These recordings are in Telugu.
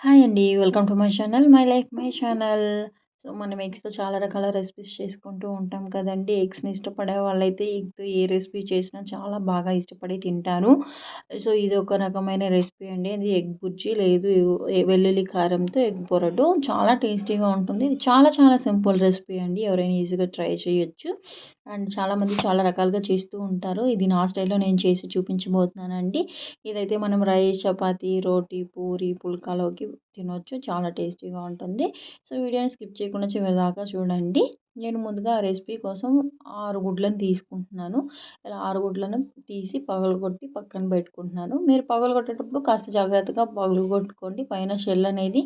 హాయ్ అండి welcome to my channel my life my channel so మనం ఎగ్స్తో చాలా రకాల రెసిపీస్ చేసుకుంటూ ఉంటాం కదండి. ఎగ్స్ని ఇష్టపడే వాళ్ళైతే ఎగ్తో ఏ రెసిపీ చేసినా చాలా బాగా ఇష్టపడి తింటారు. సో ఇది ఒక రకమైన రెసిపీ అండి. ఇది ఎగ్ బుజ్జి లేదు వెల్లుల్లి కారంతో ఎగ్ పొరటు చాలా టేస్టీగా ఉంటుంది. ఇది చాలా చాలా సింపుల్ రెసిపీ అండి. ఎవరైనా ఈజీగా ట్రై చేయొచ్చు. అండ్ చాలామంది చాలా రకాలుగా చేస్తూ ఉంటారు. ఇది నా స్టైల్లో నేను చేసి చూపించబోతున్నానండి. ఇదైతే మనం రైస్ చపాతీ రోటీ పూరి పుల్కాలోకి తినొచ్చు. చాలా టేస్టీగా ఉంటుంది. సో వీడియోని స్కిప్ చేయకుండా చివరిదాకా చూడండి. నేను ముందుగా రెసిపీ కోసం ఆరు గుడ్లను తీసుకుంటున్నాను. ఇలా ఆరు గుడ్లను తీసి పగలగొట్టి పక్కన పెట్టుకుంటున్నాను. మీరు పగలగొట్టేటప్పుడు కాస్త జాగ్రత్తగా పగలగొట్టుకోండి. పైన షెల్ అనేది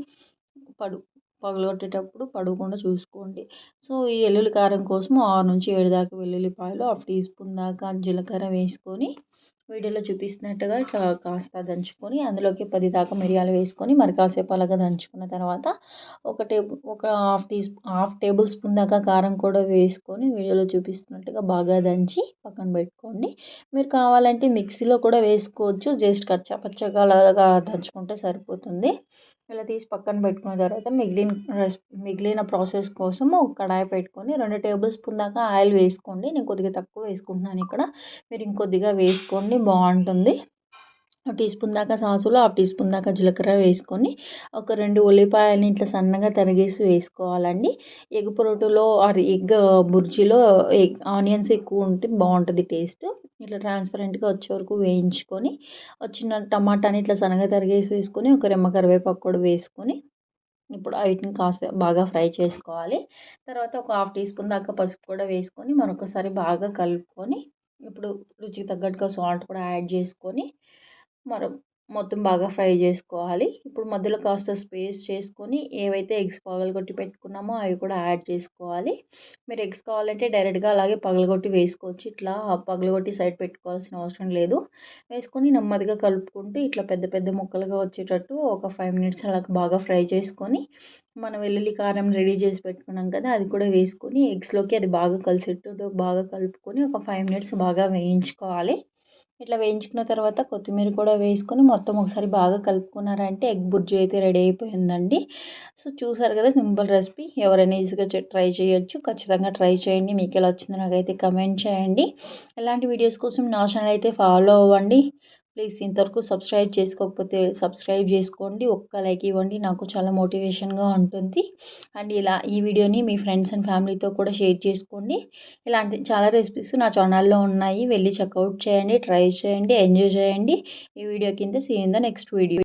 పడు పగలగొట్టేటప్పుడు పడకుండా చూసుకోండి. సో ఈ వెల్లుల్లి కారం కోసం ఆరు నుంచి ఏడు దాకా వెల్లుల్లిపాయలు హాఫ్ టీ స్పూన్ దాకా జీలకర్ర వేసుకొని వీడియోలో చూపిస్తున్నట్టుగా ఇట్లా కాస్త దంచుకొని అందులోకి పది దాకా మిరియాలు వేసుకొని మరి కాసేపు అలాగా దంచుకున్న తర్వాత ఒక టేబుల్ ఒక half tea half tablespoon దాకా కారం కూడా వేసుకొని వీడియోలో చూపిస్తున్నట్టుగా బాగా దంచి పక్కన పెట్టుకోండి. మీరు కావాలంటే మిక్సీలో కూడా వేసుకోవచ్చు. జస్ట్ కచ్చా పచ్చగా అలాగా దంచుకుంటే సరిపోతుంది. ఇలా తీసి పక్కన పెట్టుకున్న తర్వాత మిగిలిన మిగిలిన ప్రాసెస్ కోసం ఒక కడాయి పెట్టుకొని రెండు టేబుల్ స్పూన్ దాకా ఆయిల్ వేసుకోండి. నేను కొద్దిగా తక్కువ వేసుకుంటున్నాను ఇక్కడ. మీరు ఇంకొద్దిగా వేసుకోండి. బాగుంటుంది. టీ స్పూన్ దాకా సాసులు హాఫ్ టీ స్పూన్ దాకా జీలకర్ర వేసుకొని ఒక రెండు ఉల్లిపాయలని ఇట్లా సన్నగా తరిగేసి వేసుకోవాలండి. ఎగ్ పొరటులో ఎగ్ బుర్జీలో ఎగ్ ఆనియన్స్ ఎక్కువ ఉంటే బాగుంటుంది టేస్ట్. ఇట్లా ట్రాన్స్పరెంట్గా వచ్చే వరకు వేయించుకొని వచ్చిన టమాటాని ఇట్లా సన్నగా తరిగేసి వేసుకొని ఒక రెమ్మ కరివేపాకు కూడా వేసుకొని ఇప్పుడు వీటిని కాస్త బాగా ఫ్రై చేసుకోవాలి. తర్వాత ఒక హాఫ్ టీ స్పూన్ దాకా పసుపు కూడా వేసుకొని మరొకసారి బాగా కలుపుకొని ఇప్పుడు రుచికి తగ్గట్టుగా సాల్ట్ కూడా యాడ్ చేసుకొని మనం మొత్తం బాగా ఫ్రై చేసుకోవాలి. ఇప్పుడు మధ్యలో కాస్త స్పేస్ చేసుకొని ఏవైతే ఎగ్స్ పగలగొట్టి పెట్టుకున్నామో అవి కూడా యాడ్ చేసుకోవాలి. మీరు ఎగ్స్ కావాలంటే డైరెక్ట్గా అలాగే పగలగొట్టి వేసుకోవచ్చు. ఇట్లా పగలగొట్టి సైడ్ పెట్టుకోవాల్సిన అవసరం లేదు. వేసుకొని నెమ్మదిగా కలుపుకుంటూ ఇట్లా పెద్ద పెద్ద ముక్కలుగా వచ్చేటట్టు ఒక ఫైవ్ మినిట్స్ అలా బాగా ఫ్రై చేసుకొని మనం వెల్లుల్లి కారం రెడీ చేసి పెట్టుకున్నాం కదా అది కూడా వేసుకొని ఎగ్స్లోకి అది బాగా కలిసేటట్టు బాగా కలుపుకొని ఒక ఫైవ్ మినిట్స్ బాగా వేయించుకోవాలి. ఇట్లా వేయించుకున్న తర్వాత కొత్తిమీర కూడా వేసుకొని మొత్తం ఒకసారి బాగా కలుపుకున్నారంటే ఎగ్ బుర్జీ అయితే రెడీ అయిపోయిందండి. సో చూసారు కదా సింపుల్ రెసిపీ. ఎవరైనా ఈజీగా ట్రై చేయొచ్చు. ఖచ్చితంగా ట్రై చేయండి. మీకు ఎలా వచ్చిందో నాకైతే కమెంట్ చేయండి. ఇలాంటి వీడియోస్ కోసం నా ఛానల్ అయితే ఫాలో అవ్వండి. ప్లీజ్ ఇంతవరకు సబ్స్క్రైబ్ చేసుకోకపోతే సబ్స్క్రైబ్ చేసుకోండి ఒక్క లైక్ ఇవ్వండి. నాకు చాలా మోటివేషన్గా ఉంటుంది. అండ్ ఇలా ఈ వీడియోని మీ ఫ్రెండ్స్ అండ్ ఫ్యామిలీతో కూడా షేర్ చేసుకోండి. ఇలాంటి చాలా రెసిపీస్ నా ఛానల్లో ఉన్నాయి. వెళ్ళి చెక్అవుట్ చేయండి ట్రై చేయండి ఎంజాయ్ చేయండి. ఈ వీడియో కింద సీన్ ద నెక్స్ట్ వీడియో.